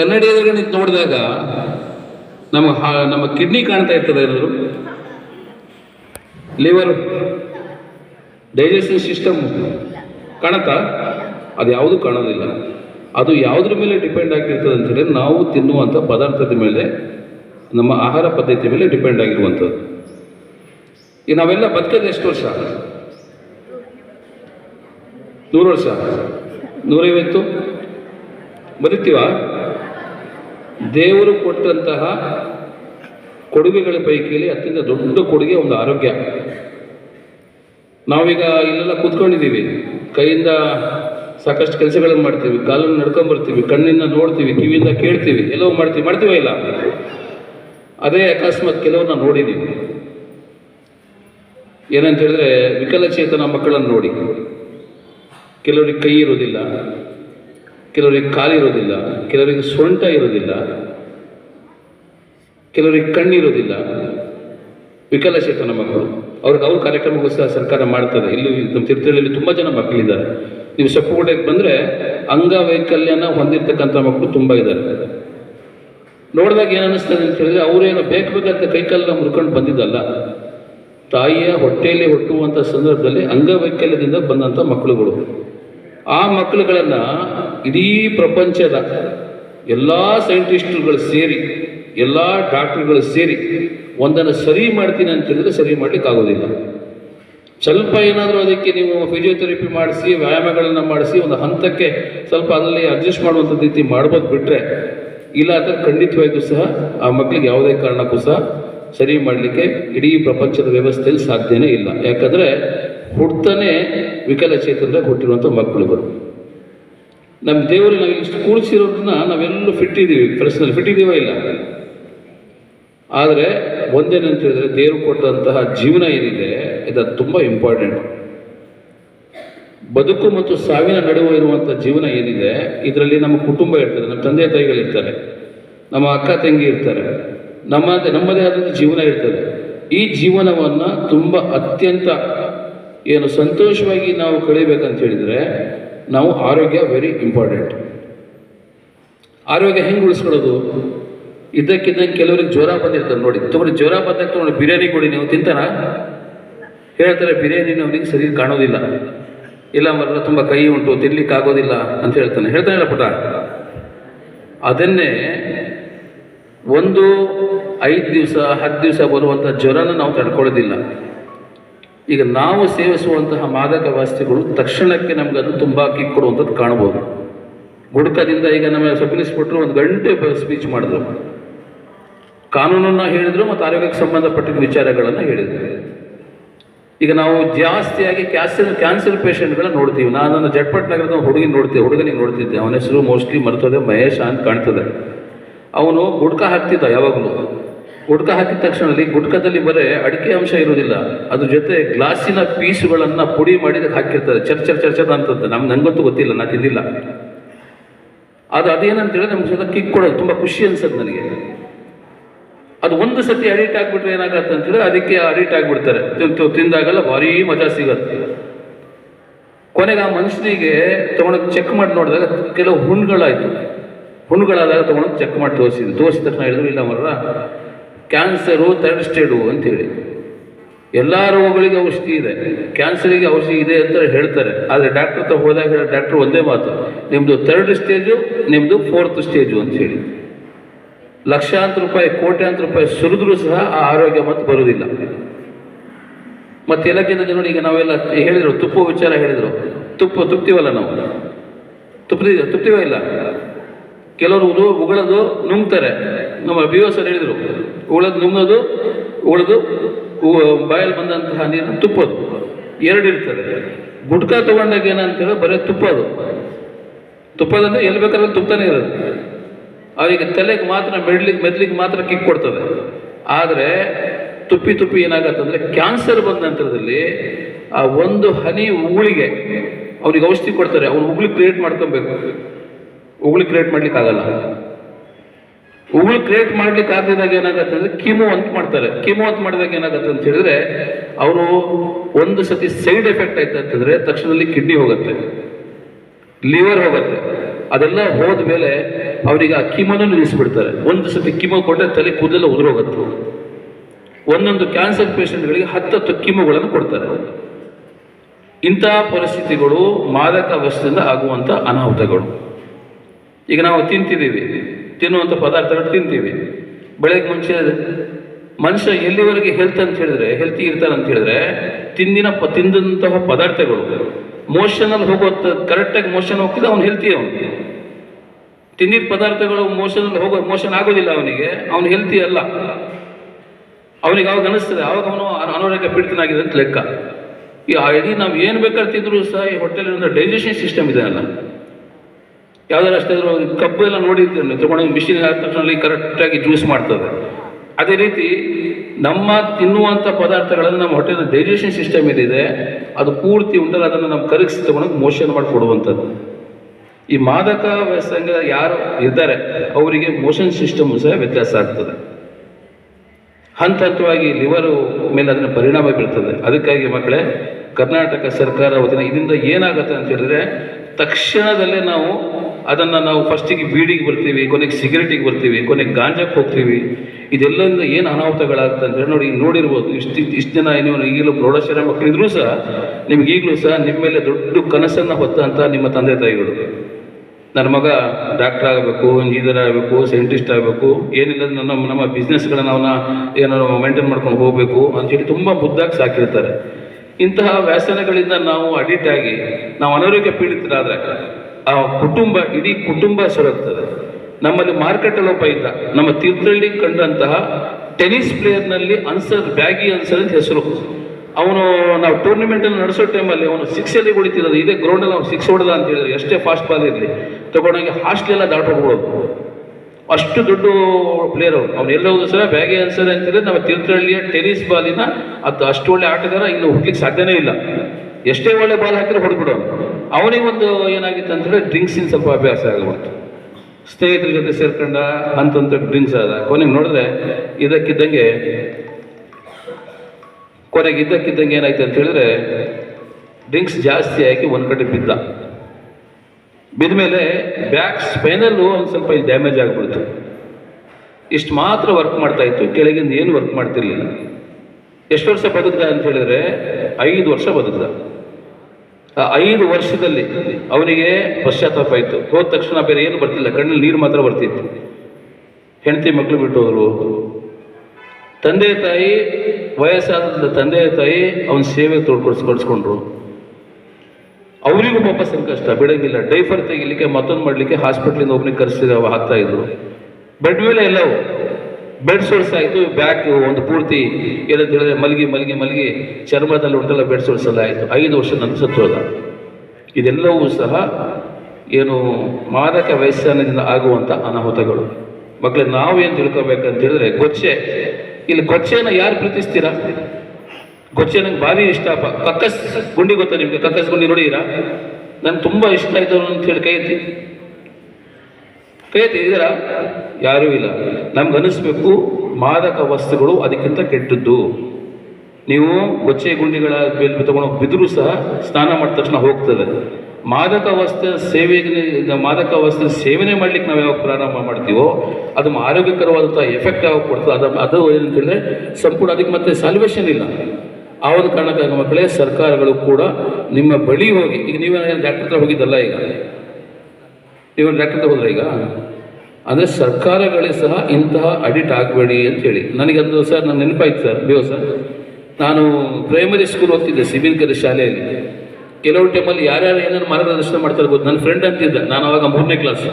ಕನ್ನಡಿ ಎದುರುಗಡೆ ನಿಂತು ನೋಡಿದಾಗ ನಮ್ಮ ನಮ್ಮ ಕಿಡ್ನಿ ಕಾಣ್ತಾ ಇರ್ತದೆ ಏನಾದ್ರು? ಲಿವರ್ ಡೈಜೆಷನ್ ಸಿಸ್ಟಮ್ ಕಾಣತ್ತಾ? ಅದು ಯಾವುದು ಕಾಣೋದಿಲ್ಲ. ಅದು ಯಾವುದ್ರ ಮೇಲೆ ಡಿಪೆಂಡ್ ಆಗಿರ್ತದೆ ಅಂತೇಳಿ ನಾವು ತಿನ್ನುವಂಥ ಪದಾರ್ಥದ ಮೇಲೆ, ನಮ್ಮ ಆಹಾರ ಪದ್ಧತಿ ಮೇಲೆ ಡಿಪೆಂಡ್ ಆಗಿರುವಂಥದ್ದು. ಈಗ ನಾವೆಲ್ಲ ಬದುಕೋದು ಎಷ್ಟು ವರ್ಷ? ನೂರು ವರ್ಷ? ನೂರೈವತ್ತು? ಬದುಕ್ತೀವ? ದೇವರು ಕೊಟ್ಟಂತಹ ಕೊಡುಗೆಗಳ ಪೈಕಿಯಲ್ಲಿ ಅತ್ಯಂತ ದೊಡ್ಡ ಕೊಡುಗೆ ಒಂದು ಆರೋಗ್ಯ. ನಾವೀಗ ಇಲ್ಲೆಲ್ಲ ಕೂತ್ಕೊಂಡಿದ್ದೀವಿ. ಕೈಯಿಂದ ಸಾಕಷ್ಟು ಕೆಲಸಗಳನ್ನು ಮಾಡ್ತೀವಿ. ಕಾಲನ್ನು ನಡ್ಕೊಂಬರ್ತೀವಿ ಕಣ್ಣಿಂದ ನೋಡ್ತೀವಿ. ಕಿವಿಯಿಂದ ಕೇಳ್ತೀವಿ. ಎಲ್ಲವೂ ಮಾಡ್ತೀವಿ. ಮಾಡ್ತೀವ ಇಲ್ಲ? ಅದೇ ಅಕಸ್ಮಾತ್ ಕೆಲವನ್ನ ನೋಡಿದ್ದೀವಿ. ಏನಂತ ಹೇಳಿದ್ರೆ ವಿಕಲಚೇತನ ಮಕ್ಕಳನ್ನು ನೋಡಿ. ಕೆಲವರಿಗೆ ಕೈ ಇರೋದಿಲ್ಲ ಕೆಲವರಿಗೆ ಕಾಲಿರೋದಿಲ್ಲ ಕೆಲವರಿಗೆ ಸೊಂಟ ಇರೋದಿಲ್ಲ, ಕೆಲವರಿಗೆ ಕಣ್ಣಿರೋದಿಲ್ಲ ವಿಕಲಚೇತನ ಮಕ್ಕಳು. ಅವ್ರಿಗೆ ಅವ್ರ ಕಾರ್ಯಕ್ರಮಗಳು ಸಹ ಸರ್ಕಾರ ಮಾಡ್ತದೆ. ಇಲ್ಲಿ ನಮ್ಮ ತೀರ್ಥಹಳ್ಳಿಯಲ್ಲಿ ತುಂಬ ಜನ ಮಕ್ಕಳಿದ್ದಾರೆ. ನೀವು ಸಪ್ಪುಗುಡ್ಡಕ್ಕೆ ಬಂದರೆ ಅಂಗವೈಕಲ್ಯನ ಹೊಂದಿರತಕ್ಕಂಥ ಮಕ್ಕಳು ತುಂಬ ಇದ್ದಾರೆ. ನೋಡಿದಾಗ ಏನು ಅನ್ನಿಸ್ತದೆ ಅಂತ ಹೇಳಿದ್ರೆ, ಅವರೇನು ಬೇಕು ಬೇಕಂತ ಮುರ್ಕೊಂಡು ಬಂದಿದ್ದಲ್ಲ. ತಾಯಿಯ ಹೊಟ್ಟೆಯಲ್ಲಿ ಹುಟ್ಟುವಂಥ ಸಂದರ್ಭದಲ್ಲಿ ಅಂಗವೈಕಲ್ಯದಿಂದ ಬಂದಂಥ ಮಕ್ಕಳುಗಳು. ಆ ಮಕ್ಕಳುಗಳನ್ನು ಇಡೀ ಪ್ರಪಂಚದ ಎಲ್ಲ ಸೈಂಟಿಸ್ಟ್ಗಳು ಸೇರಿ, ಎಲ್ಲ ಡಾಕ್ಟ್ರುಗಳು ಸೇರಿ ಒಂದನ್ನು ಸರಿ ಮಾಡ್ತೀನಿ ಅಂತ ಹೇಳಿದ್ರೆ ಸರಿ ಮಾಡ್ಲಿಕ್ಕೆ ಆಗೋದಿಲ್ಲ. ಸ್ವಲ್ಪ ಏನಾದರೂ ಅದಕ್ಕೆ ನೀವು ಫಿಸಿಯೋಥೆರಪಿ ಮಾಡಿಸಿ, ವ್ಯಾಯಾಮಗಳನ್ನು ಮಾಡಿಸಿ, ಒಂದು ಹಂತಕ್ಕೆ ಸ್ವಲ್ಪ ಅದರಲ್ಲಿ ಅಡ್ಜಸ್ಟ್ ಮಾಡುವಂಥ ರೀತಿ ಮಾಡ್ಬೋದು ಬಿಟ್ಟರೆ ಇಲ್ಲ ಅಂತ ಖಂಡಿತವಾಗಿಯೂ ಸಹ ಆ ಮಕ್ಕಳಿಗೆ ಯಾವುದೇ ಕಾರಣಕ್ಕೂ ಸಹ ಸರಿ ಮಾಡಲಿಕ್ಕೆ ಇಡೀ ಪ್ರಪಂಚದ ವ್ಯವಸ್ಥೆಯಲ್ಲಿ ಸಾಧ್ಯನೇ ಇಲ್ಲ. ಯಾಕಂದರೆ ಹುಡ್ತಾನೆ ಚೇತನ ಹುಟ್ಟಿರುವಂಥ ಮಕ್ಕಳುಗಳು ನಮ್ಮ ದೇವರು ನಾವು ಇಷ್ಟು ಕೂಡಿಸಿರೋದನ್ನ ನಾವೆಲ್ಲೂ ಫಿಟ್ ಇದ್ದೀವಿ ಪ್ರಶ್ನೆ ಫಿಟ್ ಇದೀವ ಇಲ್ಲ. ಆದರೆ ಒಂದೇನಂತ ಹೇಳಿದ್ರೆ ದೇವರು ಕೊಟ್ಟಂತಹ ಜೀವನ ಏನಿದೆ ಇದು ತುಂಬ ಇಂಪಾರ್ಟೆಂಟ್ ಬದುಕು ಮತ್ತು ಸಾವಿನ ನಡುವೆ ಇರುವಂಥ ಜೀವನ ಏನಿದೆ, ಇದರಲ್ಲಿ ನಮ್ಮ ಕುಟುಂಬ ಇರ್ತದೆ, ನಮ್ಮ ತಂದೆ ತಾಯಿಗಳಿರ್ತಾರೆ ನಮ್ಮ ಅಕ್ಕ ತಂಗಿ ಇರ್ತಾರೆ ನಮ್ಮ ನಮ್ಮದೇ ಆದಂಥ ಜೀವನ ಇರ್ತದೆ. ಈ ಜೀವನವನ್ನು ತುಂಬ ಅತ್ಯಂತ ಏನು ಸಂತೋಷವಾಗಿ ನಾವು ಕಳಿಬೇಕಂತ ಹೇಳಿದರೆ, ನಾವು ಆರೋಗ್ಯ ವೆರಿ ಇಂಪಾರ್ಟೆಂಟ್ ಆರೋಗ್ಯ ಹೆಂಗೆ ಉಳಿಸ್ಕೊಳ್ಳೋದು? ಇದ್ದಕ್ಕಿದ್ದಂಗೆ ಕೆಲವರಿಗೆ ಜ್ವರ ಬಂದಿರ್ತಾರೆ ನೋಡಿ. ತಗೊಂಡು ಜ್ವರ ಬಂದಾಗ ತಗೊಂಡು ಬಿರಿಯಾನಿ ಕೊಡಿ, ನೀವು ತಿಂತಾನ ಹೇಳ್ತಾರೆ, ಬಿರಿಯಾನಿ ಅವನಿಗೆ ಸರಿ ಕಾಣೋದಿಲ್ಲ. ಇಲ್ಲ ಮರ ತುಂಬ ಕೈ ಉಂಟು, ತಿನ್ಲಿಕ್ಕೆ ಆಗೋದಿಲ್ಲ ಅಂತ ಹೇಳ್ತಾನೆ. ಹೇಳ್ತಾನೆ ಪುಟ? ಅದನ್ನೇ ಒಂದು ಐದು ದಿವಸ, ಹತ್ತು ದಿವಸ ಬರುವಂಥ ಜ್ವರನ ನಾವು ತಡ್ಕೊಳ್ಳೋದಿಲ್ಲ. ಈಗ ನಾವು ಸೇವಿಸುವಂತಹ ಮಾದಕ ವಸ್ತುಗಳು ತಕ್ಷಣಕ್ಕೆ ನಮ್ಗೆ ಅದು ತುಂಬ ಕಿಕ್ ಕೊಡುವಂಥದ್ದು ಕಾಣ್ಬೋದು. ಗುಡ್ಕದಿಂದ ಈಗ ನಮ್ಮ ಸಬ್ ಇನ್ಸ್ಪೆಕ್ಟ್ರು ಒಂದು ಗಂಟೆ ಸ್ಪೀಚ್ ಮಾಡಿದ್ರು. ಕಾನೂನನ್ನು ಹೇಳಿದ್ರು ಮತ್ತು ಆರೋಗ್ಯಕ್ಕೆ ಸಂಬಂಧಪಟ್ಟ ವಿಚಾರಗಳನ್ನು ಹೇಳಿದ್ರು. ಈಗ ನಾವು ಜಾಸ್ತಿಯಾಗಿ ಕ್ಯಾನ್ಸರ್ ಕ್ಯಾನ್ಸರ್ ಪೇಷಂಟ್ಗಳನ್ನ ನೋಡ್ತೀವಿ. ನಾನು ನನ್ನ ಜಟ್ಪಟ್ ನಗರದ ಹುಡುಗಿ ನೋಡ್ತೀವಿ ಹುಡುಗನಿಗೆ ನೋಡ್ತಿದ್ದೆ. ಅವನ ಹೆಸರು ಮೋಸ್ಟ್ಲಿ ಮರ್ತದೆ, ಮಹೇಶ ಅಂತ ಕಾಣ್ತದೆ. ಅವನು ಗುಡ್ಕ ಹಾಕ್ತಿದ್ದ ಯಾವಾಗಲೂ. ಗುಡ್ಕ ಹಾಕಿದ ತಕ್ಷಣ ಅಲ್ಲಿ ಗುಟ್ಕದಲ್ಲಿ ಬರೇ ಅಡಿಕೆ ಅಂಶ ಇರೋದಿಲ್ಲ ಅದ್ರ ಜೊತೆ ಗ್ಲಾಸಿನ ಪೀಸುಗಳನ್ನು ಪುಡಿ ಮಾಡಿದಕ್ಕೆ ಹಾಕಿರ್ತಾರೆ. ಚರ್ ಚರ್ ಚರ್ ಚರ್ ಅಂತದ್ದು ನಮ್ಗೆ ನಂಗಂತೂ ಗೊತ್ತಿಲ್ಲ ನಾನು ತಿಂದಿಲ್ಲ. ಅದು ಅದೇನಂತ ಹೇಳಿದ್ರೆ ನಮ್ಗೆ ಸ್ವಲ್ಪ ಕಿಕ್ ಕೊಡೋದು, ತುಂಬ ಖುಷಿ ಅನ್ಸತ್ತೆ ನನಗೆ. ಅದು ಒಂದು ಸತಿ ಅಡಿಟ್ ಆಗಿಬಿಟ್ರೆ ಏನಾಗತ್ತೆ ಅಂತೇಳಿ ಅದಕ್ಕೆ ಅಡಿಟ್ ಆಗಿಬಿಡ್ತಾರೆ. ತಿಂದಾಗೆಲ್ಲ ಭಾರಿ ಮಜಾ ಸಿಗತ್ತೆ. ಕೊನೆಗೆ ಆ ಮನುಷ್ಯನಿಗೆ ತೊಗೊಂಡೋಗಿ ಚೆಕ್ ಮಾಡಿ ನೋಡಿದಾಗ ಕೆಲವು ಹುಣ್ಣುಗಳಾಯಿತು ಹುಣ್ಣುಗಳಾದಾಗ ತೊಗೊಂಡೋಗಿ ಚೆಕ್ ಮಾಡಿ ತೋರಿಸಿದ್ವಿ. ತೋರಿಸಿದ ತಕ್ಷಣ ಹೇಳಿದ್ರು, ಇಲ್ಲ ಮರ ಕ್ಯಾನ್ಸರು ಥರ್ಡ್ ಸ್ಟೇಡು ಅಂತೇಳಿ ಎಲ್ಲ ರೋಗಗಳಿಗೆ ಔಷಧಿ ಇದೆ. ಕ್ಯಾನ್ಸರಿಗೆ ಔಷಧಿ ಇದೆ ಅಂತ ಹೇಳ್ತಾರೆ. ಆದರೆ ಡಾಕ್ಟರ್ ಹತ್ರ ಹೋದಾಗ ಡಾಕ್ಟರ್ ಒಂದೇ ಮಾತು. ನಿಮ್ಮದು ಥರ್ಡ್ ಸ್ಟೇಜು ನಿಮ್ಮದು ಫೋರ್ತ್ ಸ್ಟೇಜು ಅಂತ ಹೇಳಿ. ಲಕ್ಷಾಂತರ ರೂಪಾಯಿ, ಕೋಟ್ಯಾಂತರ ರೂಪಾಯಿ ಸುರಿದ್ರೂ ಸಹ ಆ ಆರೋಗ್ಯ ಮತ್ತೆ ಬರುವುದಿಲ್ಲ. ಮತ್ತೆ ಎಲ್ಲಕ್ಕಿಂತ ಜನರು ಈಗ ನಾವೆಲ್ಲ ಹೇಳಿದರು, ತುಪ್ಪ ವಿಚಾರ ಹೇಳಿದರು. ತುಪ್ಪ ತುಪ್ತೀವಲ್ಲ ನಾವು? ತುಪ್ಪದಿ ತುಪ್ತೀವ ಇಲ್ಲ. ಕೆಲವರು ಉಗುಳೋದು ನುಂಗ್ತಾರೆ. ನಮ್ಮ ಬಿ ಸರ್ ಹೇಳಿದರು. ಉಳೋದು ನುಂಗೋದು, ಉಳಿದು ಬಾಯಲ್ಲಿ ಬಂದಂತಹ ನೀರು ತುಪ್ಪದು. ಎರಡು ಇರ್ತದೆ. ಗುಟ್ಕಾ ತಗೊಂಡಾಗ ಏನಂತ ಹೇಳಿ ಬರೀ ತುಪ್ಪೋದು. ತುಪ್ಪದಂದ್ರೆ ಎಲ್ಲಿ ಬೇಕಾದ್ರೆ ತುಪ್ಪನೇ ಇರೋದು. ಅವರಿಗೆ ತಲೆಗೆ ಮಾತ್ರ ಮೆಡ್ಲಿಗೆ ಮೆದ್ಲಿಗೆ ಮಾತ್ರ ಕಿಕ್ ಕೊಡ್ತದೆ. ಆದರೆ ತುಪ್ಪಿ ತುಪ್ಪಿ ಏನಾಗತ್ತೆ ಅಂದರೆ ಕ್ಯಾನ್ಸರ್ ಬಂದ ನಂತರದಲ್ಲಿ ಆ ಒಂದು ಹನಿ ಉಗುಳಿಗೆ ಅವ್ರಿಗೆ ಔಷಧಿ ಕೊಡ್ತಾರೆ. ಅವ್ರು ಉಗುಳಿ ಕ್ರಿಯೇಟ್ ಮಾಡ್ಕೊಬೇಕು. ಉಗುಳಿ ಕ್ರಿಯೇಟ್ ಮಾಡ್ಲಿಕ್ಕೆ ಆಗಲ್ಲ ಉಗುಳು ಕ್ರಿಯೇಟ್ ಮಾಡ್ಲಿಕ್ಕೆ ಆಗದಿದ್ದಾಗ ಏನಾಗತ್ತೆ ಅಂದ್ರೆ ಕಿಮೋ ಅಂತ ಮಾಡ್ತಾರೆ. ಕಿಮೋ ಅಂತ ಮಾಡಿದಾಗ ಏನಾಗತ್ತೆ ಅಂತ ಹೇಳಿದ್ರೆ, ಅವರು ಒಂದು ಸತಿ ಸೈಡ್ ಎಫೆಕ್ಟ್ ಆಯ್ತು ಅಂತಂದ್ರೆ ತಕ್ಷಣದಲ್ಲಿ ಕಿಡ್ನಿ ಹೋಗುತ್ತೆ. ಲಿವರ್ ಹೋಗುತ್ತೆ. ಅದೆಲ್ಲ ಹೋದ ಮೇಲೆ ಅವರಿಗೆ ಆ ಕಿಮೋನ ನಿಲ್ಲಿಸ್ಬಿಡ್ತಾರೆ. ಒಂದು ಸತಿ ಕಿಮೋ ಕೊಟ್ಟರೆ ತಲೆ ಕೂದಲೆಲ್ಲ ಉದುರೋಗುತ್ತೆ. ಒಂದೊಂದು ಕ್ಯಾನ್ಸರ್ ಪೇಷಂಟ್ಗಳಿಗೆ ಹತ್ತತ್ತು ಕಿಮೋಗಳನ್ನು ಕೊಡ್ತಾರೆ. ಇಂತಹ ಪರಿಸ್ಥಿತಿಗಳು ಮಾದಕ ವಸ್ತುವಿಂದ ಆಗುವಂಥ ಅನಾಹುತಗಳು. ಈಗ ನಾವು ತಿಂತಿದ್ದೀವಿ. ತಿನ್ನುವಂಥ ಪದಾರ್ಥಗಳು ತಿಂತೀವಿ. ಬೆಳಗ್ಗೆ ಮುಂಚೆ ಮನುಷ್ಯ ಎಲ್ಲಿವರೆಗೆ ಹೆಲ್ತ್ ಅಂತ ಹೇಳಿದ್ರೆ ಹೆಲ್ತಿ ಇರ್ತಾನೆ ಅಂತ ಹೇಳಿದ್ರೆ, ತಿಂದಿನ ಪ, ತಿಂದಂತಹ ಪದಾರ್ಥಗಳು ಮೋಷನಲ್ಲಿ ಹೋಗೋ ಕರೆಕ್ಟಾಗಿ ಮೋಷನ್ ಹೋಗ್ತಿದ್ದ ಅವ್ನು ಹೆಲ್ತಿ ಅವನು. ತಿಂದಿದ್ದ ಪದಾರ್ಥಗಳು ಮೋಷನಲ್ಲಿ ಹೋಗೋ ಮೋಷನ್ ಆಗೋದಿಲ್ಲ ಅವನಿಗೆ, ಅವನು ಹೆಲ್ತಿ ಅಲ್ಲ. ಅವನಿಗೆ ಅವಾಗ ಅನಿಸ್ತದೆ ಅವಾಗ ಅವನು ಅನ- ಅನಾರೋಗ್ಯ ಪೀಡಿತನಾಗಿದೆ ಅಂತ ಲೆಕ್ಕ. ಈ ಇಡೀ ನಾವು ಏನು ಬೇಕಾದ್ರೆ ತಿಂದರೂ ಸಹ ಈ ಹೋಟೆಲಿನ ಡೈಜೆಷನ್ ಸಿಸ್ಟಮ್ ಇದೆ ಅಲ್ಲ. ಯಾವ್ದಾರು ಅಷ್ಟೇ ಒಂದು ಕಬ್ಬು ಎಲ್ಲ ನೋಡಿದ್ದೇನೆ ತಗೊಂಡು ಮಿಷಿನ್ ಆದ ತಕ್ಷಣ ಕರೆಕ್ಟಾಗಿ ಜ್ಯೂಸ್ ಮಾಡ್ತದೆ. ಅದೇ ರೀತಿ ನಮ್ಮ ತಿನ್ನುವಂಥ ಪದಾರ್ಥಗಳನ್ನು ನಮ್ಮ ಹೊಟ್ಟೆನ ಡೈಜೆಷನ್ ಸಿಸ್ಟಮ್ ಏನಿದೆ ಅದು ಪೂರ್ತಿ ಉಂಟಲ್ಲ, ಅದನ್ನು ನಮ್ಮ ಕರಗಿಸಿ ತಗೊಂಡೋಗಿ ಮೋಷನ್ ಮಾಡಿ ಕೊಡುವಂಥದ್ದು. ಈ ಮಾದಕ ವ್ಯಸಂಗ ಯಾರು ಇದ್ದಾರೆ, ಅವರಿಗೆ ಮೋಷನ್ ಸಿಸ್ಟಮ್ ಸಹ ವ್ಯತ್ಯಾಸ ಆಗ್ತದೆ. ಹಂತ ಹಂತವಾಗಿ ಲಿವರು ಮೇಲೆ ಅದನ್ನು ಪರಿಣಾಮ ಬೀಳ್ತದೆ ಅದಕ್ಕಾಗಿ ಮಕ್ಕಳೇ, ಕರ್ನಾಟಕ ಸರ್ಕಾರ ವತಿಯಿಂದ ಇದರಿಂದ ಏನಾಗುತ್ತೆ ಅಂತ ಹೇಳಿದ್ರೆ, ತಕ್ಷಣದಲ್ಲೇ ನಾವು ಅದನ್ನು ನಾವು ಫಸ್ಟಿಗೆ ಬೀಡಿಗೆ ಬರ್ತೀವಿ, ಕೊನೆಗೆ ಸಿಗರೇಟಿಗೆ ಬರ್ತೀವಿ, ಕೊನೆಗೆ ಗಾಂಜಾಕ್ಕೆ ಹೋಗ್ತೀವಿ. ಇದೆಲ್ಲದಿಂದ ಏನು ಅನಾಹುತಗಳಾಗುತ್ತೆ ಹೇಳಿ ನೋಡಿ, ಈಗ ನೋಡಿರ್ಬೋದು, ಇಷ್ಟು ಇಷ್ಟು ಜನ ನೀವು ಈಗಲೂ ಪ್ರೌಢಶಾಲೆ ಮಕ್ಕಳಿದ್ರೂ ಸಹ ನಿಮ್ಗೆ ಈಗಲೂ ಸಹ ನಿಮ್ಮ ಮೇಲೆ ದೊಡ್ಡ ಕನಸನ್ನು ಹೊತ್ತಂಥ ನಿಮ್ಮ ತಂದೆ ತಾಯಿಗಳು. ನನ್ನ ಮಗ ಡಾಕ್ಟರ್ ಆಗಬೇಕು ಇಂಜಿನಿಯರ್ ಆಗಬೇಕು ಸೈಂಟಿಸ್ಟ್ ಆಗಬೇಕು, ಏನಿಲ್ಲ ನನ್ನ, ನಮ್ಮ ಬಿಸ್ನೆಸ್ಗಳನ್ನ ಅವನ್ನ ಏನೋ ಮೇಂಟೈನ್ ಮಾಡ್ಕೊಂಡು ಹೋಗಬೇಕು ಅಂತೇಳಿ ತುಂಬ ಮುದ್ದಾಗಿ ಸಾಕಿರ್ತಾರೆ. ಇಂತಹ ವ್ಯಾಸನಗಳಿಂದ ನಾವು ಅಡಿಕ್ಟ್ ಆಗಿ, ನಾವು ಅನಾರೋಗ್ಯ ಪೀಡಿತರಾದರೆ ಆ ಕುಟುಂಬ, ಇಡೀ ಕುಟುಂಬ ಸೊರಗ್ತದೆ ನಮ್ಮಲ್ಲಿ ಮಾರ್ಕೆಟಲ್ಲಿ ಒಬ್ಬ ಇದ್ದ ನಮ್ಮ ತೀರ್ಥಹಳ್ಳಿ ಕಂಡಂತಹ ಟೆನಿಸ್ ಪ್ಲೇಯರ್ನಲ್ಲಿ ಅನ್ಸರ್ ಬ್ಯಾಗಿ ಅನ್ಸರ್ ಅಂತ ಹೆಸರು. ಅವನು ನಾವು ಟೂರ್ನಿಮೆಂಟನ್ನು ನಡೆಸೋ ಟೈಮಲ್ಲಿ ಅವನು ಸಿಕ್ಸಲ್ಲಿ ಹೊಡಿತಿರೋದು. ಇದೇ ಗ್ರೌಂಡಲ್ಲಿ ಅವ್ನು ಸಿಕ್ಸ್ ಹೊಡೆದ ಅಂತ ಹೇಳಿದ್ರೆ. ಎಷ್ಟೇ ಫಾಸ್ಟ್ ಬಾಲ್ ಇರಲಿ. ತಗೊಂಡೋಗಿ ಹಾಸ್ಟೆಲ್ಲ ದಾಟೋಗ್ಬಿಡೋದು. ಅಷ್ಟು ದೊಡ್ಡ ಪ್ಲೇಯರ್ ಅವರು ಅವ್ನು ಎಲ್ಲೋದು ಸರ ಬ್ಯಾಗಿ ಅನ್ಸರ್ ಹೇಳಿದ್ರೆ ನಮ್ಮ ತೀರ್ಥಹಳ್ಳಿಯ ಟೆನಿಸ್ ಬಾಲಿನ ಅದು ಅಷ್ಟು ಒಳ್ಳೆ ಆಟಗಾರ ಇನ್ನು ಹುಡ್ಲಿಕ್ಕೆ ಸಾಧ್ಯನೇ ಇಲ್ಲ. ಎಷ್ಟೇ ಒಳ್ಳೆ ಬಾಲ್ ಹಾಕಿದ್ರೆ ಹೊಡ್ಬಿಡೋನು ಅವನಿಗೊಂದು ಏನಾಗಿತ್ತು ಅಂತ ಹೇಳಿದ್ರೆ ಡ್ರಿಂಕ್ಸಿನ ಸ್ವಲ್ಪ ಅಭ್ಯಾಸ ಆಗೋದು ಸ್ನೇಹಿತರ ಜೊತೆ ಸೇರ್ಕೊಂಡ ಅಂತಂತ ಡ್ರಿಂಕ್ಸ್ ಆದ. ಕೊನೆಗೆ ನೋಡಿದ್ರೆ ಇದಕ್ಕಿದ್ದಂಗೆ ಕೊನೆಗೆ ಇದ್ದಕ್ಕಿದ್ದಂಗೆ ಏನಾಯ್ತು ಅಂತ ಹೇಳಿದ್ರೆ ಡ್ರಿಂಕ್ಸ್ ಜಾಸ್ತಿ ಆಗಿ ಒಂದು ಕಡೆ ಬಿದ್ದ. ಬಿದ್ದ ಮೇಲೆ ಬ್ಯಾಕ್ ಸ್ಪೈನಲ್ಲು ಒಂದು ಸ್ವಲ್ಪ ಡ್ಯಾಮೇಜ್ ಆಗಿಬಿಡ್ತು. ಇಷ್ಟು ಮಾತ್ರ ವರ್ಕ್ ಮಾಡ್ತಾ ಇತ್ತು. ಕೆಳಗಿಂದ ಏನು ವರ್ಕ್ ಮಾಡ್ತಿರ್ಲಿಲ್ಲ. ಎಷ್ಟು ವರ್ಷ ಬದುಕ್ದ ಅಂತ ಹೇಳಿದ್ರೆ ಐದು ವರ್ಷ ಬದುಕ್ದ. ಐದು ವರ್ಷದಲ್ಲಿ ಅವನಿಗೆ ಪಶ್ಚಾತ್ತಾಪ ಆಯಿತು. ಹೋದ ತಕ್ಷಣ ಬೇರೆ ಏನು ಬರ್ತಿಲ್ಲ. ಕಣ್ಣಲ್ಲಿ ನೀರು ಮಾತ್ರ ಬರ್ತಿತ್ತು. ಹೆಂಡತಿ ಮಕ್ಕಳು ಬಿಟ್ಟು ತಂದೆ ತಾಯಿ ವಯಸ್ಸಾದ ತಂದೆ ತಾಯಿ ಅವನ ಸೇವೆ ತೋಡ್ಕೊಡ್ಸ್ ಅವರಿಗೂ ಪಾಪ ಸಂಕಷ್ಟ ಬಿಡಂಗಿಲ್ಲ. ಡೈಫರ್ ತೆಗಿಲಿಕ್ಕೆ, ಮತ್ತೊಂದು ಮಾಡಲಿಕ್ಕೆ ಹಾಸ್ಪಿಟ್ಲಿಂದ ಒಬ್ಬನಿಗೆ ಕರೆಸಿದ ಹಾಕ್ತಾ ಇದ್ರು. ಬೆಡ್ ಮೇಲೆ ಎಲ್ಲವೂ. ಬೆಡ್ ಸೋರ್ಸ್ ಆಯಿತು ಬ್ಯಾಕ್ ಒಂದು ಪೂರ್ತಿ ಏನಂತ ಹೇಳಿದ್ರೆ ಮಲಗಿ ಮಲಗಿ ಮಲಗಿ ಚರ್ಮದಲ್ಲಿ ಉಂಟಲ್ಲ ಬೆಡ್ ಸೋರ್ಸ್ ಎಲ್ಲ ಆಯಿತು. ಐದು ವರ್ಷ ನನ್ನ ಸತ್ತೋದ ಇದೆಲ್ಲವೂ ಸಹ ಏನು ಮಾದಕ ವ್ಯಸನದಿಂದ ಆಗುವಂಥ ಅನಾಹುತಗಳು. ಮಕ್ಕಳೇ ನಾವು ಏನು ತಿಳ್ಕೊಬೇಕಂತ ಹೇಳಿದ್ರೆ ಗೊಚ್ಚೆ ಇಲ್ಲಿ ಗೊಚ್ಚೆನ ಯಾರು ಪ್ರೀತಿಸ್ತೀರಾ? ಗೊಚ್ಚೆ ನಂಗೆ ಭಾರಿ ಇಷ್ಟ ಕಕ್ಕಸ್ ಗುಂಡಿ ಗೊತ್ತಾ ನಿಮಗೆ? ಕಕ್ಕಸ್ ಗುಂಡಿ ನೋಡಿರಾ ನಂಗೆ ತುಂಬ ಇಷ್ಟ ಆಯ್ತು ಅಂತ ಹೇಳಿ ಕೈ ಎತ್ತಿ ಇದರ ಯಾರೂ ಇಲ್ಲ. ನಮ್ಗೆ ಅನಿಸ್ಬೇಕು, ಮಾದಕ ವಸ್ತುಗಳು ಅದಕ್ಕಿಂತ ಕೆಟ್ಟದ್ದು. ನೀವು ಗೊಚ್ಚೆ ಗುಂಡಿಗಳ ಮೇಲೆ ತಗೊಂಡು ಬಿದ್ರು ಸಹ ಸ್ನಾನ ಮಾಡಿದ ತಕ್ಷಣ ಹೋಗ್ತದೆ. ಮಾದಕ ವಸ್ತು ಸೇವೆಗೆ, ಮಾದಕ ವಸ್ತು ಸೇವನೆ ಮಾಡಲಿಕ್ಕೆ ನಾವು ಯಾವಾಗ ಪ್ರಾರಂಭ ಮಾಡ್ತೀವೋ, ಅದು ಆರೋಗ್ಯಕರವಾದಂಥ ಎಫೆಕ್ಟ್ ಯಾವಾಗ ಕೊಡ್ತದೆ, ಅದು ಅದು ಏನಂತೇಳಿದ್ರೆ ಸಂಪೂರ್ಣ ಅದಕ್ಕೆ ಮತ್ತೆ ಸಾಲ್ವೇಷನ್ ಇಲ್ಲ. ಆ ಒಂದು ಕಾರಣಕ್ಕಾಗಿ ಮಕ್ಕಳೇ ಸರ್ಕಾರಗಳು ಕೂಡ ನಿಮ್ಮ ಬಳಿ ಹೋಗಿ, ಈಗ ನೀವೇ ಡಾಕ್ಟರ್ ಹತ್ರ ಹೋಗಿದ್ದಲ್ಲ ಈಗ ನೀವು ಡಾಕ್ಟರ್ ತಗೊಂಡ್ರೆ ಈಗ? ಅಂದರೆ ಸರ್ಕಾರಗಳೇ ಸಹ ಇಂತಹ ಅಡಿಟ್ ಆಗಬೇಡಿ ಅಂತ ಹೇಳಿ. ನನಗಂದು ಸರ್ ನನ್ನ ನೆನಪಾಯ್ತು ಸರ್ ನೀವು ಸರ್. ನಾನು ಪ್ರೈಮರಿ ಸ್ಕೂಲ್ ಓದ್ತಿದ್ದೆ ಸಿಬಿಲ್ಕರ ಶಾಲೆಯಲ್ಲಿ. ಕೆಲವು ಟೈಮಲ್ಲಿ ಯಾರ್ಯಾರು ಏನಾರು ಮಾರ್ಗದರ್ಶನ ಮಾಡ್ತಾ ಇರ್ಬೋದು ನನ್ನ ಫ್ರೆಂಡ್ ಅಂತಿದ್ದ. ನಾನು ಅವಾಗ ಮೂರನೇ ಕ್ಲಾಸ್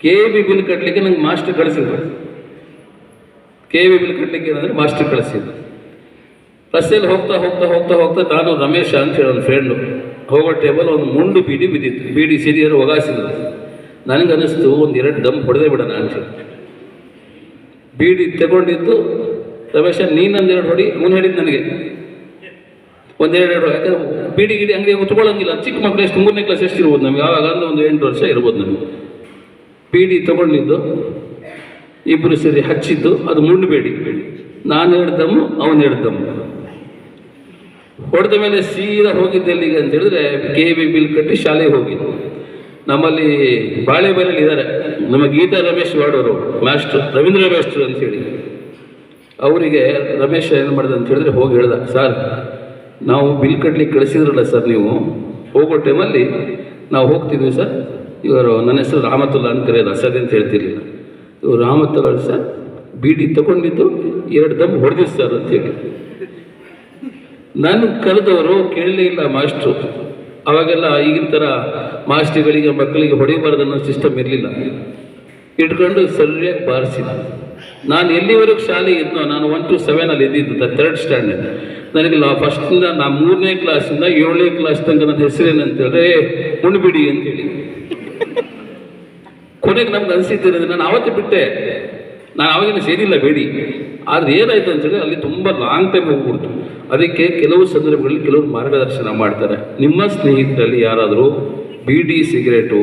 ಕೆ ಬಿ ಬಿಲ್ ಕಟ್ಟಲಿಕ್ಕೆ ನಂಗೆ ಮಾಸ್ಟರ್ ಕಳಿಸಿದ್ರು. ಕೆ ಬಿ ಬಿಲ್ ಕಟ್ಟಲಿಕ್ಕೆ ಏನಂದ್ರೆ ಮಾಸ್ಟರ್ ಕಳಿಸಿದ್ರು. ರಸ್ತೆಯಲ್ಲಿ ಹೋಗ್ತಾ ಹೋಗ್ತಾ ಹೋಗ್ತಾ ಹೋಗ್ತಾ ನಾನು ರಮೇಶ ಅಂತ ಹೇಳೋ ಫ್ರೆಂಡು ಹೋಗೋ ಟೇಬಲ್ ಒಂದು ಮುಂಡು ಬೀಡಿ ಬಿದ್ದಿತ್ತು. ಬೀಡಿ ಸಿರಿಯರು ಒಗಾಸಿದ್ರು. ನನಗೆ ಅನ್ನಿಸ್ತು ಒಂದು ಎರಡು ದಮ್ ಹೊಡೆದೇ ಬಿಡೋಣ ಅಂತ ಬೀಡಿ ತಗೊಂಡಿದ್ದು, ರಮೇಶ ನೀನೊಂದೆರಡು ಹೊಡಿ, ಅವನು ಹೇಳಿದ್ದು ನನಗೆ. ಒಂದೆರಡು ಎರಡು ಯಾಕಂದ್ರೆ ಬೀಡಿ ಗಿಡಿ ಅಂಗಡಿ ಉತ್ಕೊಳ್ಳೋಂಗಿಲ್ಲ ಚಿಕ್ಕ ಮಕ್ಕಳು ಎಷ್ಟು, ಮೂರನೇ ಕ್ಲಾಸ್ ಎಷ್ಟು ಇರ್ಬೋದು ನಮಗೆ? ಆವಾಗ ಒಂದು ಎಂಟು ವರ್ಷ ಇರ್ಬೋದು ನಮಗೆ. ಬೀಡಿ ತಗೊಂಡಿದ್ದು ಇಬ್ಬರು ಸರಿ ಹಚ್ಚಿದ್ದು, ಅದು ಮುಂಡು ಬೇಡಿ. ನಾನು ಎರಡು ಅವನು ಎರಡು ಹೊಡೆದ ಮೇಲೆ ಸೀದಾ ಹೋಗಿದ್ದೆ ಎಲ್ಲಿಗೆ ಅಂತ ಹೇಳಿದ್ರೆ ಕೆ ಬಿ ಬಿಲ್ ಕಟ್ಟಿ ಶಾಲೆಗೆ ಹೋಗಿದ್ದು. ನಮ್ಮಲ್ಲಿ ಬಾಳೆಬೆಲೆಯಲ್ಲಿ ಇದ್ದಾರೆ. ನಮ್ಮ ಗೀತಾ ರಮೇಶ್ ವಾಡೋರು ಮಾಸ್ಟರ್, ರವೀಂದ್ರ ಮಾಸ್ಟರ್ ಅಂತೇಳಿ ಅವರಿಗೆ ರಮೇಶ್ ಏನು ಮಾಡಿದೆ ಅಂತ ಹೇಳಿದ್ರೆ ಹೋಗಿ ಹೇಳ್ದ, ಸರ್, ನಾವು ಬಿಲ್ ಕಟ್ಲಿಕ್ಕೆ ಕಳಿಸಿದ್ರಲ್ಲ ಸರ್ ನೀವು, ಹೋಗೋ ಟೈಮಲ್ಲಿ ನಾವು ಹೋಗ್ತಿದ್ವಿ ಸರ್. ಇವರು ನನ್ನ ಹೆಸರು ರಾಮತುಲ್ಲಾ ಅಂತ ಕರೆಯೋದು ಸರ್ ಅಂತ ಹೇಳ್ತಿರ್ಲಿಲ್ಲ. ಇವರು ರಾಮತುಲ್ಲಾ ಸರ್, ಬೀಡಿ ತಗೊಂಡಿದ್ದು ಎರಡು ದಮ್ ಹೊಡೆದಿದ್ದು ಸರ್ ಅಂತೇಳಿ ನಾನು ಕರೆದವರು ಕೇಳಲೇ ಇಲ್ಲ ಮಾಸ್ಟ್ರು ಅವಾಗೆಲ್ಲ ಈಗಿನ ಥರ ಮಾಸ್ಟ್ರುಗಳಿಗೆ ಮಕ್ಕಳಿಗೆ ಹೊಡಿಬಾರ್ದು ಅನ್ನೋ ಸಿಸ್ಟಮ್ ಇರಲಿಲ್ಲ. ಇಟ್ಕೊಂಡು ಸರಿಯಾಗಿ ಬಾರಿಸಿಲ್ಲ. ನಾನು ಎಲ್ಲಿವರೆಗೂ ಶಾಲೆ ಇದ್ನೋ, ನಾನು ಒನ್ ಟು ಸೆವೆನಲ್ಲಿ ಇದ್ದಿದ್ದು ಥರ್ಡ್ ಸ್ಟ್ಯಾಂಡರ್ಡ್ ನನಗೆ ನಾ ಫಸ್ಟಿಂದ ನಾ ಮೂರನೇ ಕ್ಲಾಸಿಂದ ಏಳನೇ ಕ್ಲಾಸ್ ತನಕ ನನ್ನ ಹೆಸರೇನು ಅಂತ ಹೇಳಿದ್ರೆ ಉಣ್ಬಿಡಿ ಅಂತೇಳಿ ಕೊನೆಗೆ ನಮ್ಗೆ ಅನಿಸಿದ್ದೇನೆ ನಾನು ಆವತ್ತು ಬಿಟ್ಟೆ. ನಾನು ಆವಾಗಿನ ಸೇರಿಲ್ಲ, ಬೇಡಿ. ಆದ್ರೆ ಏನಾಯ್ತು ಅಂತೇಳಿ ಅಲ್ಲಿ ತುಂಬ ಲಾಂಗ್ ಟೈಮ್ ಹೋಗ್ಬಿಡ್ತು. ಅದಕ್ಕೆ ಕೆಲವು ಸಂದರ್ಭಗಳಲ್ಲಿ ಕೆಲವರು ಮಾರ್ಗದರ್ಶನ ಮಾಡ್ತಾರೆ. ನಿಮ್ಮ ಸ್ನೇಹಿತರಲ್ಲಿ ಯಾರಾದರೂ ಬೀಡಿ ಸಿಗರೇಟು,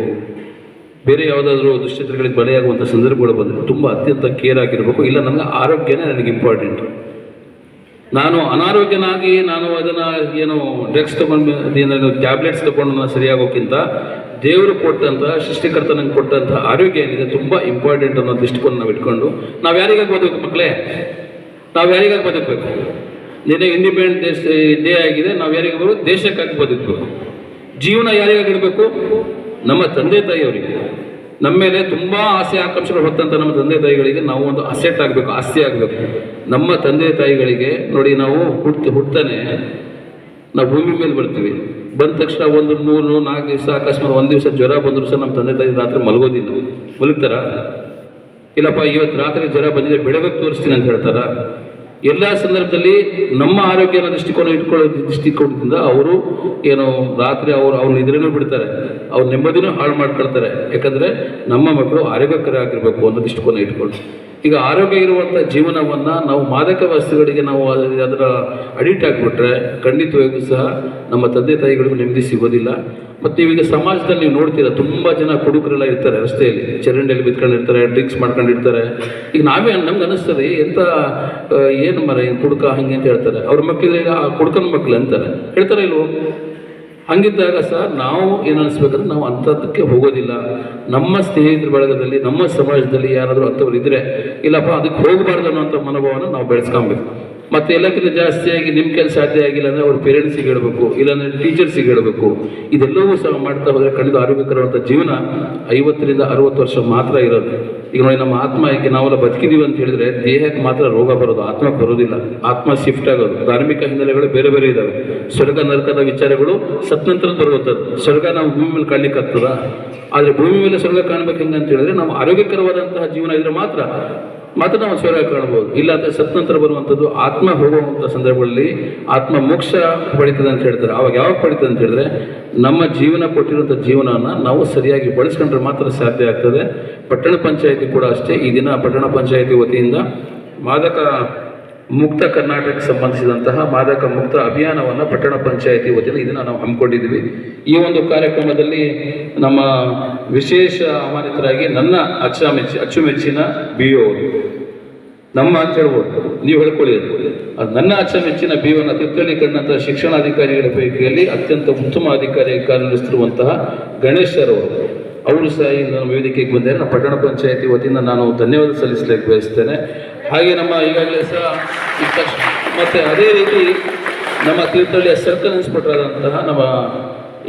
ಬೇರೆ ಯಾವುದಾದ್ರೂ ದುಶ್ಚಟಗಳಿಗೆ ಬಲೆಯಾಗುವಂಥ ಸಂದರ್ಭಗಳು ಬಂದರೆ ತುಂಬ ಅತ್ಯಂತ ಕೇರ್ ಆಗಿರಬೇಕು. ಇಲ್ಲ ನನ್ನ ಆರೋಗ್ಯನೇ ನನಗೆ ಇಂಪಾರ್ಟೆಂಟು ನಾನು ಅನಾರೋಗ್ಯನಾಗಿ ನಾನು ಅದನ್ನು ಏನು ಡ್ರಗ್ಸ್ ತೊಗೊಂಡು ಅದೇನು ಟ್ಯಾಬ್ಲೆಟ್ಸ್ ತೊಗೊಂಡು ಸರಿಯಾಗೋಕ್ಕಿಂತ ದೇವರು ಕೊಟ್ಟಂತಹ ಸೃಷ್ಟಿಕರ್ತ ನಂಗೆ ಕೊಟ್ಟಂತಹ ಆರೋಗ್ಯ ಏನಿದೆ ತುಂಬ ಇಂಪಾರ್ಟೆಂಟ್ ಅನ್ನೋ ದೃಷ್ಟಿಕೋನ ನಾವು ಇಟ್ಕೊಂಡು, ನಾವು ಯಾರಿಗಾಗಿ ಬದುಕು ಮಕ್ಕಳೇ ನಾವು ಯಾರಿಗಾಗಿ ಬದುಕಬೇಕು? ನಿನ್ನೆ ಇಂಡಿಪೆಂಡೆಂಟ್ ದೇಶ ಇದೇ ಆಗಿದೆ, ನಾವು ಯಾರಿಗೆ ಬರೋದು ದೇಶಕ್ಕಾಗಿ ಬದುಕಬೇಕು. ಜೀವನ ಯಾರಿಗಾಗಿರಬೇಕು ನಮ್ಮ ತಂದೆ ತಾಯಿಯವರಿಗೆ. ನಮ್ಮ ಮೇಲೆ ತುಂಬ ಆಸೆ, ಆಕಾಂಕ್ಷೆಗಳು ಹೊತ್ತಂಥ ನಮ್ಮ ತಂದೆ ತಾಯಿಗಳಿಗೆ ನಾವು ಒಂದು ಅಸೆಟ್ ಆಗಬೇಕು, ಆಸ್ತಿ ಆಗಬೇಕು. ನಮ್ಮ ತಂದೆ ತಾಯಿಗಳಿಗೆ ನೋಡಿ ನಾವು ಹುಟ್ಟು ಹುಟ್ತಾನೆ ನಾವು ಭೂಮಿ ಮೇಲೆ ಬರ್ತೀವಿ. ಬಂದ ತಕ್ಷಣ ಒಂದು ಮೂರು ನಾಲ್ಕು ದಿವಸ, ಅಕಸ್ಮಾತ್ ಒಂದು ದಿವಸ ಜ್ವರ ಬಂದರೂ ಸಹ ನಮ್ಮ ತಂದೆ ತಾಯಿ ರಾತ್ರಿ ಮಲಗೋದಿಲ್ಲ. ಮಲಗ್ತಾರ? ಇಲ್ಲಪ್ಪ, ಇವತ್ತು ರಾತ್ರಿ ಜ್ವರ ಬಂದಿದೆ, ಬೆಳಗ್ಗೆ ತೋರಿಸ್ತೀನಿ ಅಂತ ಹೇಳ್ತಾರ? ಎಲ್ಲ ಸಂದರ್ಭದಲ್ಲಿ ನಮ್ಮ ಆರೋಗ್ಯನ ದೃಷ್ಟಿಕೋನ ಇಟ್ಕೊಳ್ಳೋ ದೃಷ್ಟಿಕೋನದಿಂದ ಅವರು ಏನು ರಾತ್ರಿ ಅವರು ಅವ್ರ ನಿದ್ರೆನೂ ಬಿಡ್ತಾರೆ, ಅವ್ರ ನೆಮ್ಮದಿನೂ ಹಾಳು ಮಾಡ್ಕೊಳ್ತಾರೆ. ಯಾಕಂದರೆ ನಮ್ಮ ಮಕ್ಕಳು ಆರೋಗ್ಯಕರ ಆಗಿರಬೇಕು ಅನ್ನೋ ದೃಷ್ಟಿಕೋನ ಇಟ್ಕೊಂಡು ಈಗ ಆರೋಗ್ಯ ಇರುವಂಥ ಜೀವನವನ್ನ ನಾವು ಮಾದಕ ವಸ್ತುಗಳಿಗೆ ನಾವು ಅದ- ಅದರ ಅಡಿಕ್ಟ್ ಆಗಿಬಿಟ್ರೆ ಖಂಡಿತವಾಗಿಯೂ ಸಹ ನಮ್ಮ ತಂದೆ ತಾಯಿಗಳಿಗೂ ನೆಮ್ಮದಿ ಸಿಗೋದಿಲ್ಲ. ಮತ್ತು ನೀವೀಗ ಸಮಾಜದಲ್ಲಿ ನೀವು ನೋಡ್ತೀರ ತುಂಬ ಜನ ಕುಡುಕರೆಲ್ಲ ಇರ್ತಾರೆ ರಸ್ತೆಯಲ್ಲಿ ಚರಂಡಿಯಲ್ಲಿ ಬಿತ್ಕೊಂಡಿರ್ತಾರೆ ಡ್ರಿಂಕ್ಸ್ ಮಾಡ್ಕೊಂಡಿರ್ತಾರೆ ಈಗ ನಾವೇ ನಮ್ಗೆ ಅನಿಸ್ತದೆ ಎಂತ ಆ, ಏನು ಮರ ಏನು ಕುಡುಕ ಹಂಗೆ ಅಂತ ಹೇಳ್ತಾರೆ. ಅವ್ರ ಮಕ್ಕಳಿಗೆ ಆ ಕುಡ್ಕನ ಮಕ್ಕಳು ಅಂತಾರೆ. ಹೇಳ್ತಾರೆ ಇಲ್ವೋ? ಹಂಗಿದ್ದಾಗ ಸರ್, ನಾವು ಏನು ಅನಿಸ್ಬೇಕಂದ್ರೆ ನಾವು ಅಂಥದ್ದಕ್ಕೆ ಹೋಗೋದಿಲ್ಲ. ನಮ್ಮ ಸ್ನೇಹಿತರ ಬಳಗದಲ್ಲಿ, ನಮ್ಮ ಸಮಾಜದಲ್ಲಿ ಯಾರಾದರೂ ಅಂಥವ್ರು ಇದ್ದರೆ ಇಲ್ಲಪ್ಪ, ಅದಕ್ಕೆ ಹೋಗಬಾರ್ದು ಅನ್ನೋಂಥ ಮನೋಭಾವನ ನಾವು ಬೆಳೆಸ್ಕೊಬೇಕು. ಮತ್ತೆ ಎಲ್ಲಕ್ಕಿಂತ ಜಾಸ್ತಿಯಾಗಿ ನಿಮ್ಮ ಕೆಲಸ ಸಾಧ್ಯ ಆಗಿಲ್ಲ ಅಂದರೆ ಅವ್ರ ಪೇರೆಂಟ್ಸಿಗೆ ಹೇಳಬೇಕು, ಇಲ್ಲಾಂದ್ರೆ ಟೀಚರ್ಸಿಗೆ ಹೇಳಬೇಕು. ಇದೆಲ್ಲವೂ ಸಹ ಮಾಡ್ತಾ ಹೋದರೆ ಖಂಡಿತ ಆರೋಗ್ಯಕರವಾದಂಥ ಜೀವನ ಐವತ್ತರಿಂದ ಅರವತ್ತು ವರ್ಷ ಮಾತ್ರ ಇರೋದು. ಈಗ ನೋಡಿ ನಮ್ಮ ಆತ್ಮ ಈಗ ನಾವೆಲ್ಲ ಬದುಕಿದೀವಿ ಅಂತ ಹೇಳಿದ್ರೆ ದೇಹಕ್ಕೆ ಮಾತ್ರ ರೋಗ ಬರೋದು, ಆತ್ಮಕ್ಕೆ ಬರೋದಿಲ್ಲ. ಆತ್ಮ ಶಿಫ್ಟ್ ಆಗೋದು. ಧಾರ್ಮಿಕ ಹಿನ್ನೆಲೆಗಳು ಬೇರೆ ಬೇರೆ ಇದಾವೆ. ಸ್ವರ್ಗ, ನರಕದ ವಿಚಾರಗಳು ಸತ್ನಂತರ ದೊರಕುತ್ತದೆ ಸ್ವರ್ಗ ನಾವು ಭೂಮಿ ಮೇಲೆ ಕಾಣ್ಲಿಕ್ಕೆ ಆಗ್ತದ? ಆದರೆ ಭೂಮಿ ಮೇಲೆ ಸ್ವರ್ಗ ಕಾಣ್ಬೇಕು ಹೆಂಗಂತ ಹೇಳಿದ್ರೆ ನಾವು ಆರೋಗ್ಯಕರವಾದಂತಹ ಜೀವನ ಇದ್ರೆ ಮಾತ್ರ ಮಾತ್ರ ನಾವು ಸ್ವರ ಕಾಣಬಹುದು ಇಲ್ಲ ಅಂದ್ರೆ ಸತ್ ನಂತರ ಬರುವಂಥದ್ದು ಆತ್ಮ ಹೋಗುವಂಥ ಸಂದರ್ಭಗಳಲ್ಲಿ ಆತ್ಮ ಮೋಕ್ಷ ಪಡಿತದೆ ಅಂತ ಹೇಳ್ತಾರೆ. ಅವಾಗ ಯಾವಾಗ ಪಡಿತದೆ ಅಂತ ಹೇಳಿದ್ರೆ ನಮ್ಮ ಜೀವನ ಕೊಟ್ಟಿರುವಂಥ ಜೀವನವನ್ನು ನಾವು ಸರಿಯಾಗಿ ಬಳಸ್ಕೊಂಡ್ರೆ ಮಾತ್ರ ಸಾಧ್ಯ ಆಗ್ತದೆ. ಪಟ್ಟಣ ಪಂಚಾಯಿತಿ ಕೂಡ ಅಷ್ಟೇ. ಈ ದಿನ ಪಟ್ಟಣ ಪಂಚಾಯಿತಿ ವತಿಯಿಂದ ಮಾದಕ ಮುಕ್ತ ಕರ್ನಾಟಕಕ್ಕೆ ಸಂಬಂಧಿಸಿದಂತಹ ಮಾದಕ ಮುಕ್ತ ಅಭಿಯಾನವನ್ನು ಪಟ್ಟಣ ಪಂಚಾಯಿತಿ ವತಿಯಿಂದ ಇದನ್ನು ನಾವು ಹಮ್ಮಿಕೊಂಡಿದ್ದೀವಿ. ಈ ಒಂದು ಕಾರ್ಯಕ್ರಮದಲ್ಲಿ ನಮ್ಮ ವಿಶೇಷ ಆಹ್ವಾನಿತರಾಗಿ ನನ್ನ ಅಚ್ಚಮೆಚ್ಚಿ ಅಚ್ಚುಮೆಚ್ಚಿನ ಬಿ ಅವರು. ನಮ್ಮ ಅಂತ ಹೇಳ್ಬೋದು ನೀವು ಹೇಳ್ಕೊಳ್ಳಿ ಅದು. ನನ್ನ ಆಚೆ ಬಿ ಬೀವನ ತಿರುತ್ತಳ್ಳಿ ಕಂಡಂಥ ಶಿಕ್ಷಣಾಧಿಕಾರಿಗಳ ಪೈಕಿಯಲ್ಲಿ ಅತ್ಯಂತ ಉತ್ತಮ ಅಧಿಕಾರಿಯಾಗಿ ಕಾರ್ಯನಿರ್ವಹಿಸುತ್ತಿರುವಂತಹ ಗಣೇಶರವರು ಅವರು. ಸಹ ಈ ನಮ್ಮ ವೇದಿಕೆಗೆ ಬಂದರೆ ನಮ್ಮ ಪಟ್ಟಣ ಪಂಚಾಯತಿ ವತಿಯಿಂದ ನಾನು ಧನ್ಯವಾದ ಸಲ್ಲಿಸಲಿಕ್ಕೆ ಬಯಸ್ತೇನೆ. ಹಾಗೆ ನಮ್ಮ ಈಗಾಗಲೇ ಸಹ ಮತ್ತೆ ಅದೇ ರೀತಿ ನಮ್ಮ ತೀರ್ಥಹಳ್ಳಿಯ ಸರ್ಕಲ್ ಇನ್ಸ್ಪೆಕ್ಟರ್ ಆದಂತಹ ನಮ್ಮ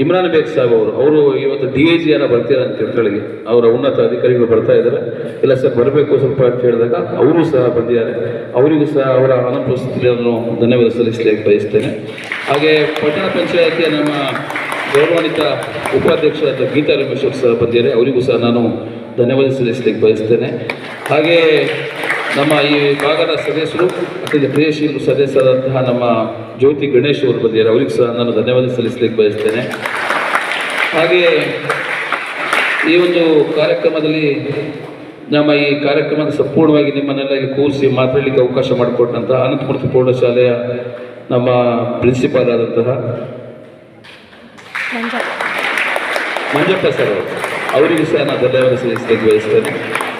ಇಮ್ರಾನ್ ಬೇಗ್ ಸಾಹೇಬ್ ಅವರು ಅವರು ಇವತ್ತು ಡಿ ಐ ಜಿ ಎಲ್ಲ ಬರ್ತೀರ ಅಂತ ತಿಳ್ಕೊಳ್ಳಿ ಅವರ ಉನ್ನತ ಅಧಿಕಾರಿಗಳು ಬರ್ತಾ ಇದ್ದಾರೆ. ಇಲ್ಲ ಸರ್, ಬರಬೇಕು ಸ್ವಲ್ಪ ಅಂತ ಹೇಳಿದಾಗ ಅವರು ಸಹ ಬಂದಿದ್ದಾರೆ. ಅವರಿಗೂ ಸಹ ಅವರ ಅನುಪಸ್ಥಿತಿಯನ್ನು ಧನ್ಯವಾದ ಸಲ್ಲಿಸಲಿಕ್ಕೆ ಬಯಸ್ತೇನೆ. ಹಾಗೆ ಪಟ್ಟಣ ಪಂಚಾಯತಿಯ ನಮ್ಮ ಗೌರವಾನ್ವಿತ ಉಪಾಧ್ಯಕ್ಷರಾದ ಗೀತಾ ರಮೇಶ್ವರ್ ಸಹ ಬಂದಿದ್ದಾರೆ. ಅವರಿಗೂ ಸಹ ನಾನು ಧನ್ಯವಾದ ಸಲ್ಲಿಸಲಿಕ್ಕೆ ಬಯಸ್ತೇನೆ. ಹಾಗೆ ನಮ್ಮ ಈ ಭಾಗದ ಸದಸ್ಯರು ಅತ್ಯಂತ ಕ್ರಿಯಾಶೀಲ ಸದಸ್ಯರಾದಂತಹ ನಮ್ಮ ಜ್ಯೋತಿ ಗಣೇಶ್ ಅವರು ಬಂದಿದ್ದಾರೆ ಅವ್ರಿಗೆ ಸಹ ನಾನು ಧನ್ಯವಾದ ಸಲ್ಲಿಸಲಿಕ್ಕೆ ಬಯಸ್ತೇನೆ. ಹಾಗೆ ಈ ಒಂದು ಕಾರ್ಯಕ್ರಮದಲ್ಲಿ ನಮ್ಮ ಈ ಕಾರ್ಯಕ್ರಮದ ಸಂಪೂರ್ಣವಾಗಿ ನಿಮ್ಮನ್ನೆಲ್ಲ ಇಲ್ಲಿ ಕೂರಿಸಿ ಮಾತಾಡಲಿಕ್ಕೆ ಅವಕಾಶ ಮಾಡಿಕೊಟ್ಟಂತಹ ಅನಂತಮೂರ್ತಿ ಪ್ರೌಢಶಾಲೆಯ ನಮ್ಮ ಪ್ರಿನ್ಸಿಪಾಲ್ ಆದಂತಹ ಮಂಜಪ್ಪ ಸರ್ ಅವರು. ಅವರಿಗೂ ಸಹ ನಾನು ಧನ್ಯವಾದ ಸಲ್ಲಿಸಲಿಕ್ಕೆ ಬಯಸ್ತೇನೆ.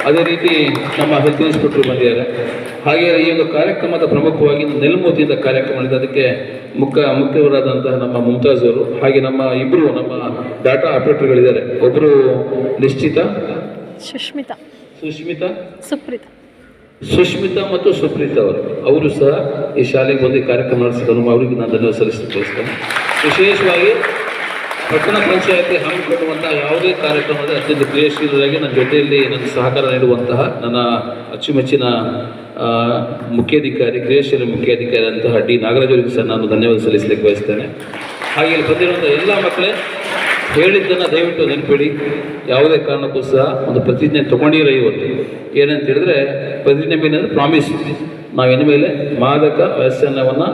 ಅದೇ ರೀತಿ ನಮ್ಮ ಹೆಲ್ತ್ ಇನ್ಸ್ಪೆಕ್ಟರ್ ಬಂದಿದ್ದಾರೆ. ಹಾಗೆ ಈ ಒಂದು ಕಾರ್ಯಕ್ರಮದ ಪ್ರಮುಖವಾಗಿ ನೆಲಮೋತಿಯಿಂದ ಕಾರ್ಯಕ್ರಮ ಇದೆ ಅದಕ್ಕೆ ಮುಖ್ಯ ಮುಖ್ಯವರಾದಂತಹ ನಮ್ಮ ಮುಮ್ತಾಜ್ ಅವರು ಹಾಗೆ ನಮ್ಮ ಇಬ್ಬರು ನಮ್ಮ ಡಾಟಾ ಆಪರೇಟರ್ಗಳಿದ್ದಾರೆ. ಒಬ್ಬರು ನಿಶ್ಚಿತ ಸುಷ್ಮಿತಾ ಸುಷ್ಮಿತಾ ಸುಪ್ರೀತ. ಸುಷ್ಮಿತಾ ಮತ್ತು ಸುಪ್ರೀತಾ ಅವರು. ಅವರು ಸಹ ಈ ಶಾಲೆಗೆ ಬಂದು ಕಾರ್ಯಕ್ರಮ ನಡೆಸಿದ್ರು ಅವರಿಗೆ ನಾನು ಧನ್ಯವಾದ ಸಲ್ಲಿಸಿ ವಿಶೇಷವಾಗಿ ಪಟ್ಟಣ ಪಂಚಾಯತಿ ಹಮ್ಮಿಕೊಳ್ಳುವಂತಹ ಯಾವುದೇ ಕಾರ್ಯಕ್ರಮದ ಅತ್ಯಂತ ಕ್ರಿಯಾಶೀಲರಾಗಿ ನನ್ನ ಜೊತೆಯಲ್ಲಿ ನನ್ನ ಸಹಕಾರ ನೀಡುವಂತಹ ನನ್ನ ಅಚ್ಚುಮೆಚ್ಚಿನ ಮುಖ್ಯಾಧಿಕಾರಿ ಕ್ರಿಯಾಶೀಲ ಮುಖ್ಯಾಧಿಕಾರಿ ಅಂತಹ ಡಿ. ನಾಗರಾಜರಿಗೆ ಸಹ ನಾನು ಧನ್ಯವಾದ ಸಲ್ಲಿಸಲಿಕ್ಕೆ ಬಯಸ್ತೇನೆ. ಹಾಗೆ ಇಲ್ಲಿ ಬಂದಿರುವಂಥ ಎಲ್ಲ ಮಕ್ಕಳೇ, ಹೇಳಿದ್ದನ್ನು ದಯವಿಟ್ಟು ನೆನಪಿಡಿ. ಯಾವುದೇ ಕಾರಣಕ್ಕೂ ಸಹ ಒಂದು ಪ್ರತಿಜ್ಞೆ ತಗೊಂಡಿರೋ ಇವತ್ತು. ಏನಂತ ಹೇಳಿದ್ರೆ, ಪ್ರತಿಜ್ಞೆ ಮೇಲೆ ಪ್ರಾಮಿಸ್ ನಾವು ಮೇಲೆ ಮಾದಕ ವ್ಯಸನವನ್ನು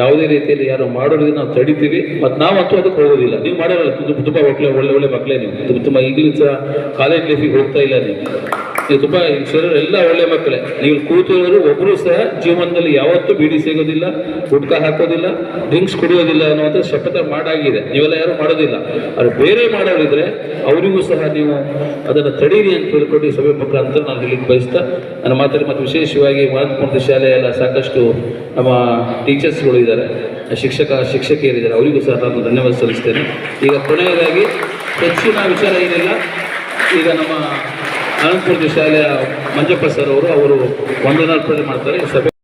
ಯಾವುದೇ ರೀತಿಯಲ್ಲಿ ಯಾರು ಮಾಡೋದ್ರಿಂದ ನಾವು ತಡಿತೀವಿ ಮತ್ತು ನಾವಂತೂ ಅದಕ್ಕೆ ಹೋಗೋದಿಲ್ಲ. ನೀವು ಮಾಡೋಲ್ಲ ತುಂಬ ತುಂಬ ಒಳ್ಳೆ ಒಳ್ಳೆ ಮಕ್ಕಳೇ ನೀವು. ತುಂಬ ಈಗಲೂ ಸಹ ಕಾಲೇಜ್ ಲೈಫಿಗೆ ಹೋಗ್ತಾ ಇಲ್ಲ ನೀವು. ನೀವು ತುಂಬ ಎಲ್ಲ ಒಳ್ಳೆ ಮಕ್ಕಳೇ. ನೀವು ಕೂತಿರೋರು ಒಬ್ಬರು ಸಹ ಜೀವನದಲ್ಲಿ ಯಾವತ್ತೂ ಬೀಡಿ ಸಿಗೋದಿಲ್ಲ, ಗುಟ್ಕ ಹಾಕೋದಿಲ್ಲ, ಡ್ರಿಂಕ್ಸ್ ಕುಡಿಯೋದಿಲ್ಲ ಅನ್ನುವಂಥ ಶಪಥ ಮಾಡಾಗಿದೆ. ನೀವೆಲ್ಲ ಯಾರು ಮಾಡೋದಿಲ್ಲ. ಅದು ಬೇರೆ ಮಾಡೋರಿದ್ರೆ ಅವರಿಗೂ ಸಹ ನೀವು ಅದನ್ನು ತಡೀರಿ ಅಂತ ಹೇಳ್ಕೊಂಡು ಸಭೆ ಸಭೆ ಅಂತ ನಾನು ಹೇಳಿಕ್ಕೆ ಬಯಸ್ತಾ, ನನ್ನ ಮಾತಾಡಿ ಮತ್ತು ವಿಶೇಷವಾಗಿ ಮಹಾತ್ಮ ಶಾಲೆಯೆಲ್ಲ ಸಾಕಷ್ಟು ನಮ್ಮ ಟೀಚರ್ಸ್ಗಳು ಇದ್ದಾರೆ. ಶಿಕ್ಷಕ, ಶಿಕ್ಷಕಿಯರಿದ್ದಾರೆ. ಅವರಿಗೂ ಸಹ ನಾನು ಧನ್ಯವಾದ ಸಲ್ಲಿಸ್ತೇನೆ. ಈಗ ಕೊನೆಯದಾಗಿ ಹೆಚ್ಚಿನ ವಿಚಾರ ಏನಿಲ್ಲ. ಈಗ ನಮ್ಮ ಅನಂತಪುರ ಶಾಲೆಯ ಮಂಜಪ್ಪ ಸರ್ ಅವರು ಅವರು ವಂದನಾರ್ಪಣೆ ಮಾಡ್ತಾರೆ. ಸಭೆ